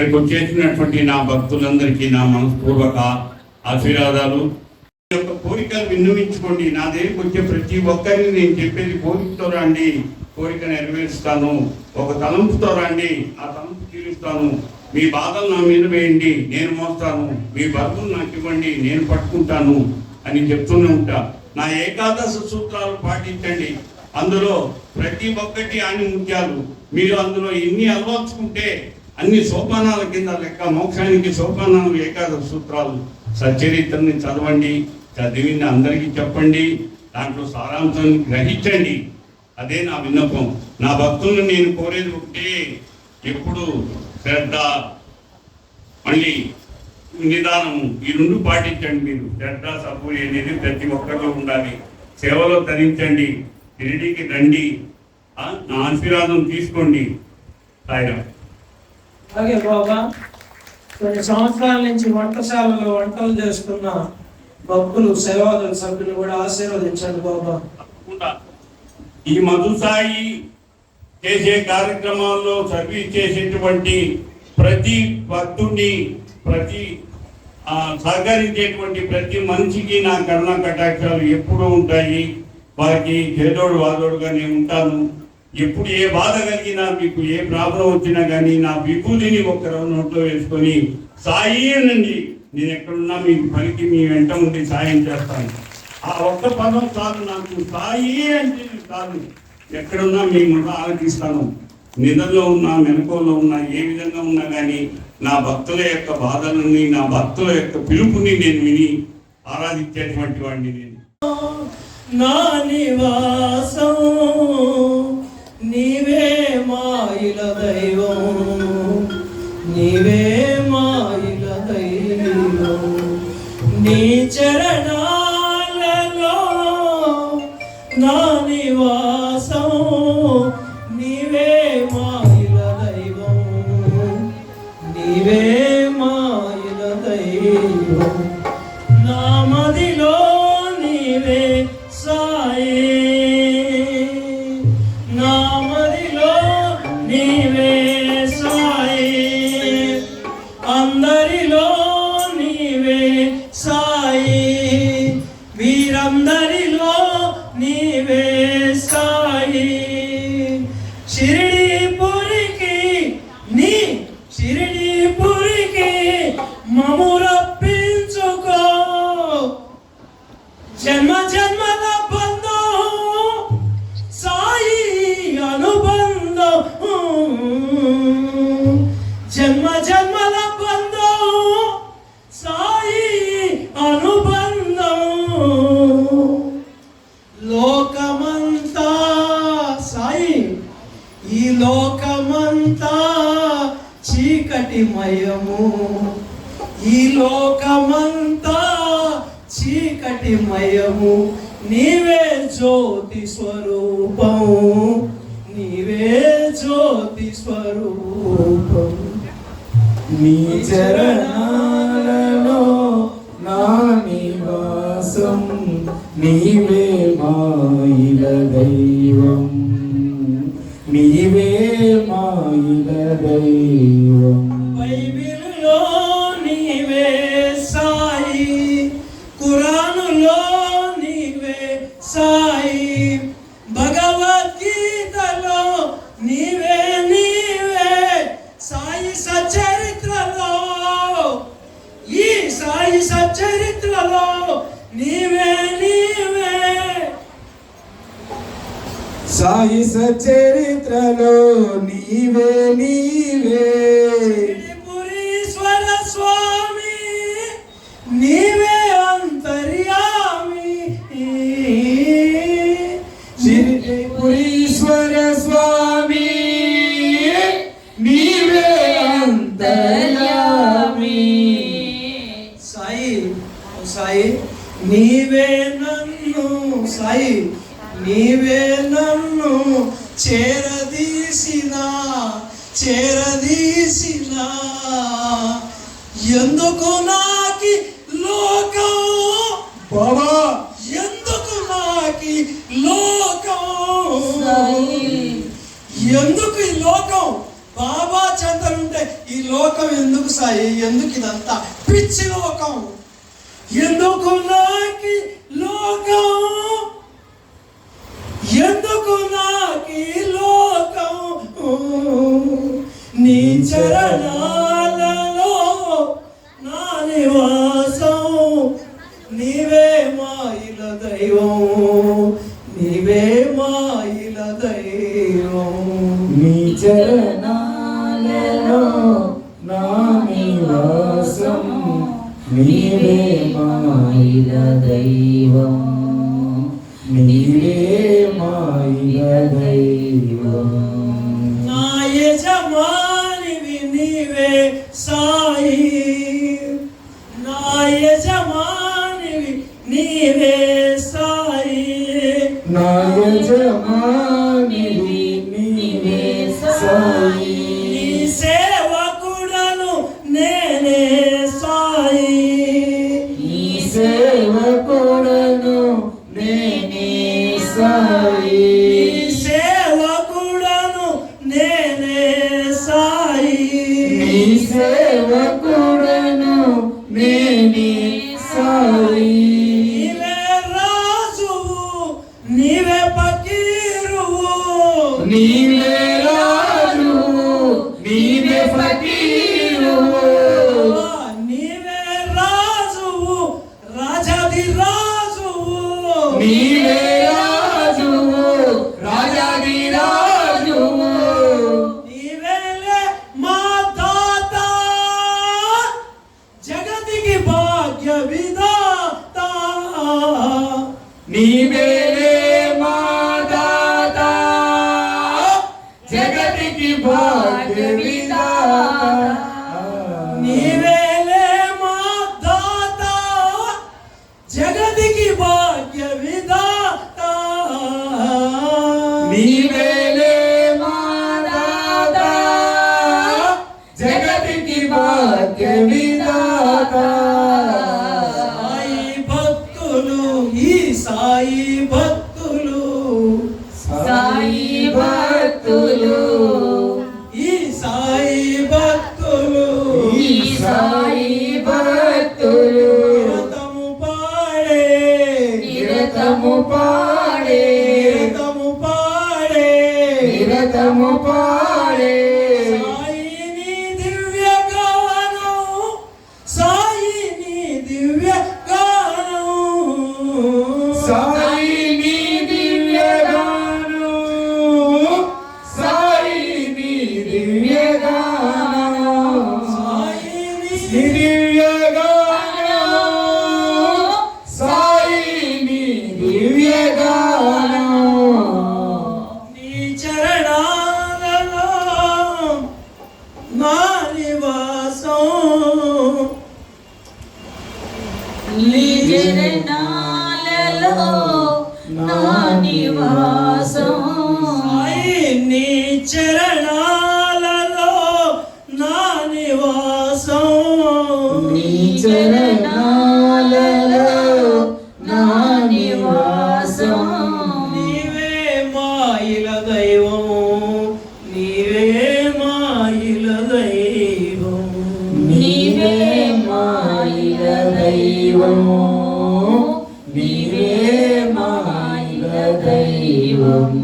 ఇక్కడికి వచ్చేసినటువంటి నా భక్తులందరికీ నా మనస్పూర్వక ఆశీర్వాదాలు. యొక్క కోరికలు విన్నవించుకోండి. నా దగ్గరికి వచ్చే ప్రతి ఒక్కరిని నేను చెప్పేది కోరికతో రండి. కోరిక నెరవేరుస్తాను. ఒక తలంపుతో రండి. ఆ తలంపు తీరుస్తాను. మీ బాధలు నా మీద వేయండి. నేను మోస్తాను. మీ బరువులు నాకు ఇవ్వండి. నేను పట్టుకుంటాను అని చెప్తూనే ఉంటా. నా ఏకాదశ సూత్రాలు పాటించండి. అందులో ప్రతి ఒక్కటి ఆని ముఖ్యాలు మీరు అందులో ఎన్ని అలవర్చుకుంటే అన్ని సోపానాల కింద లెక్క మోక్షానికి సోపానాలు ఏకాదశ సూత్రాలు సచ్చరిత్రని చదవండి చదివింది అందరికీ చెప్పండి దాంట్లో సారాంశాన్ని గ్రహించండి. అదే నా విన్నపం. నా భక్తులను నేను కోరేది ఒకటే ఎప్పుడు శ్రద్ధ మళ్ళీ నిదానము ఈ రెండు పాటించండి మీరు. శ్రద్ధ సబ్బు అనేది ప్రతి ఒక్కరిలో ఉండాలి. సేవలో ధరించండి. షిరిడీకి రండి. నా ఆశీర్వాదం తీసుకోండి. సాయిరామ్. అలాగే బాబా కొన్ని సంవత్సరాల నుంచి వంటశాలలో వంటలు చేస్తున్న భక్తులు సేవాదళ సభ్యులు కూడా ఆశీర్వదించండి బాబా. ఈ మధుసాయి చేసే కార్యక్రమాల్లో సర్వీస్ చేసేటువంటి ప్రతి భక్తుడిని ప్రతి సహకరించేటువంటి ప్రతి మనిషికి నా కరుణ కటాక్షాలు ఎప్పుడూ ఉంటాయి. వారికి చేదోడు వాదోడుగా నేను ఉంటాను. ఎప్పుడు ఏ బాధ కలిగినా మీకు ఏ ప్రాబ్లం వచ్చినా కానీ నా విభూతిని ఒక్క నోట్లో వేసుకొని సాయి అనండి నేను ఎక్కడున్నా మీ పనికి మీ వెంట ఉండి సాయం చేస్తాను. ఆ ఒక్క పదం చాలు నాకు. సాయి అంటే చాలు. ఎక్కడున్నా మీ ముందు ఆలకిస్తాను. నిధంలో ఉన్నా మెలకువలో ఉన్నా ఏ విధంగా ఉన్నా కానీ నా భక్తుల యొక్క బాధలని నా భక్తుల యొక్క పిలుపుని నేను విని ఆరాధించేటువంటి వాడిని నేను. నా నివాసం. నీవే మాయిల దైవం. నీవే మాయిల దైవం. నీ చరణాలలో నా నివాసం. నీవే మాయిల దైవం. నీవే మాయిల దైవం. నా మదిలో నీవే భగవద్గీతలో నీవే నీవే. సాయి సచరిత్రలో ఈ సాయి సచరిత్రలో నీవే నీవే. సాయి సచరిత్రలో నీవే నీవే. త్రిపురీశ్వర స్వామి నీవే. నన్ను సాయి నీవే నన్ను చేరదీసిన చేరదీసిన. ఎందుకు నాకి లోకం? బాబా! ఎందుకు నాకి లోకం? ఎందుకు ఈ లోకం? బాబా చంద్రుంటే ఈ లోకం ఎందుకు సాయి? ఎందుకు ఇదంతా పిచ్చి లోకం? ఎందుకు నాకి లోకం? ఎందుకు నాకి లోకం? నీ చరణాలలో నా నివాసం. నీవే మాయిల దైవం. నీవే మాయిల దైవం. నీ చరణాలలో നിന്റെ മായിര ദൈവം. നിന്റെ മായിര ദൈവം. sorry. ಅಯ್ಯೋ ನೀವೇ ಮಾಯಿಲ ದೈವಂ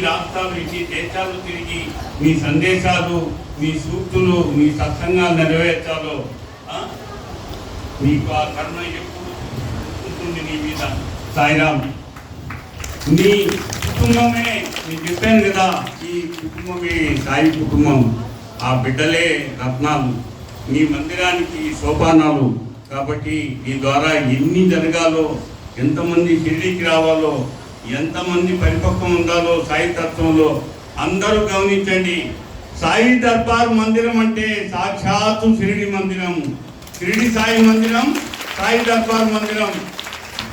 రాష్ట్రాలు నుంచి దేశాలు తిరిగి మీ సందేశాలు మీ సూక్తులు మీ సత్సంగాలు నెరవేర్చాలో మీకు ఆ కర్మ ఎప్పుడు నీ మీద? సాయిరామ్ నీ కుటుంబమే మీకు చెప్పాను కదా ఈ కుటుంబమే సాయి కుటుంబం. ఆ బిడ్డలే రత్నాలు. మీ మందిరానికి సోపానాలు. కాబట్టి ఈ ద్వారా ఎన్ని జరగాలో ఎంతమంది షిరిడీకి రావాలో ఎంతమంది పరిపక్వం ఉండాలో సాయి తత్వంలో అందరూ గమనించండి. సాయి దర్బార్ మందిరం అంటే సాక్షాత్తు షిరిడి మందిరం. షిరిడి సాయి మందిరం సాయి దర్బార్ మందిరం.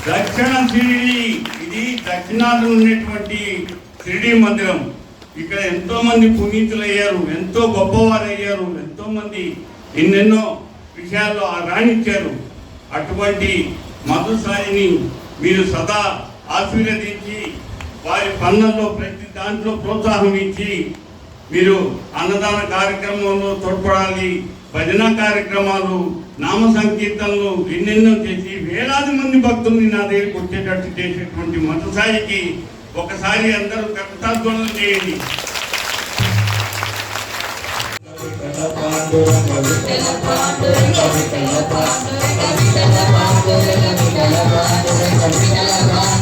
దక్షిణ షిరిడి ఇది దక్షిణాది ఉన్నటువంటి షిరిడి మందిరం. ఇక్కడ ఎంతో మంది పునీతులు అయ్యారు ఎంతో గొప్పవారు అయ్యారు ఎంతో మంది ఎన్నెన్నో విషయాల్లో రాణించారు అటువంటి మధుసాయిని మీరు సదా ఆశీర్వదించి వారి పనులలో ప్రతి దాంట్లో ప్రోత్సాహం ఇచ్చి మీరు అన్నదాన కార్యక్రమంలో తోడ్పడాలి భజన కార్యక్రమాలు నామ సంకీర్తనలు ఎన్నెన్నో చేసి వేలాది మంది భక్తుల్ని నా దగ్గరికి వచ్చేటట్టు చేసేటువంటి మతసాయికి ఒకసారి అందరూ కర్తాధ్వనం చేయండి విఠల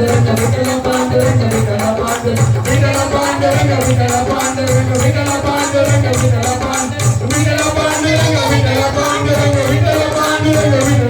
பாண்டு கவிகள பாண்டு கவிகள பாண்டு கவிகள பாண்டு கவிகள பாண்டு கவிகள பாண்டு கவிகள பாண்டு கவிகள பாண்டு கவிகள பாண்டு கவிகள பாண்டு கவிகள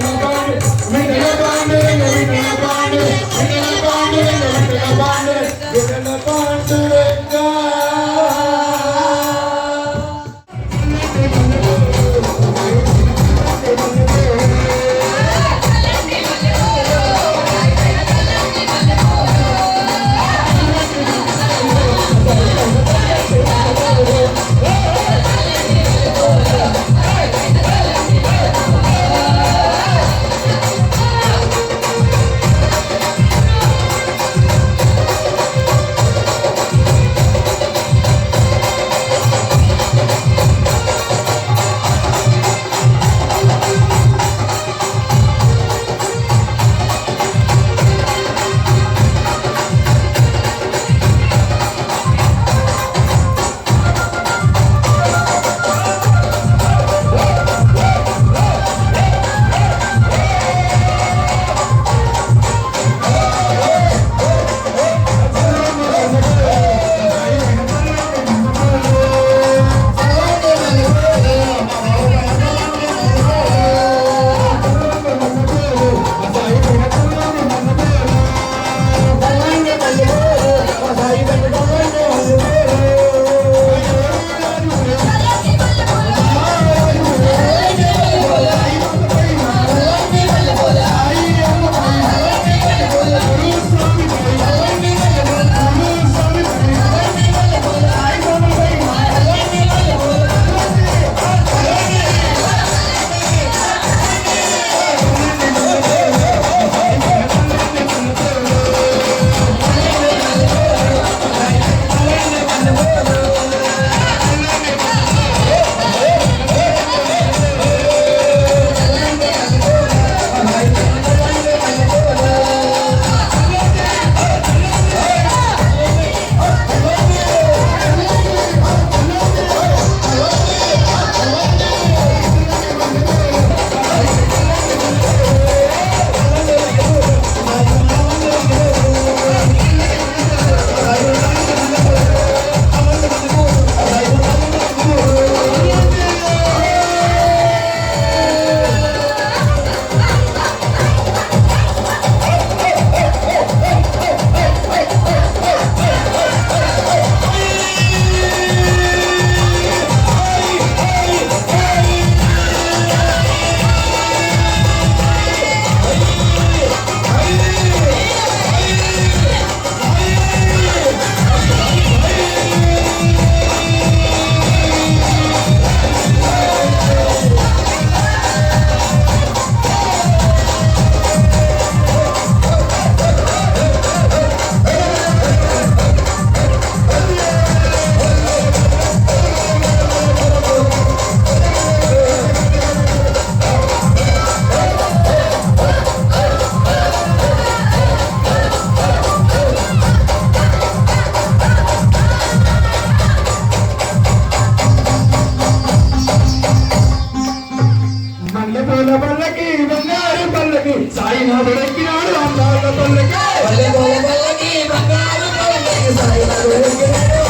సాయినాథుడు ఎక్కినాడు అందాల పల్లకి పల్లె పూల పల్లకి బంగారు పల్లకి సాయినాథుడు ఎక్కినాడు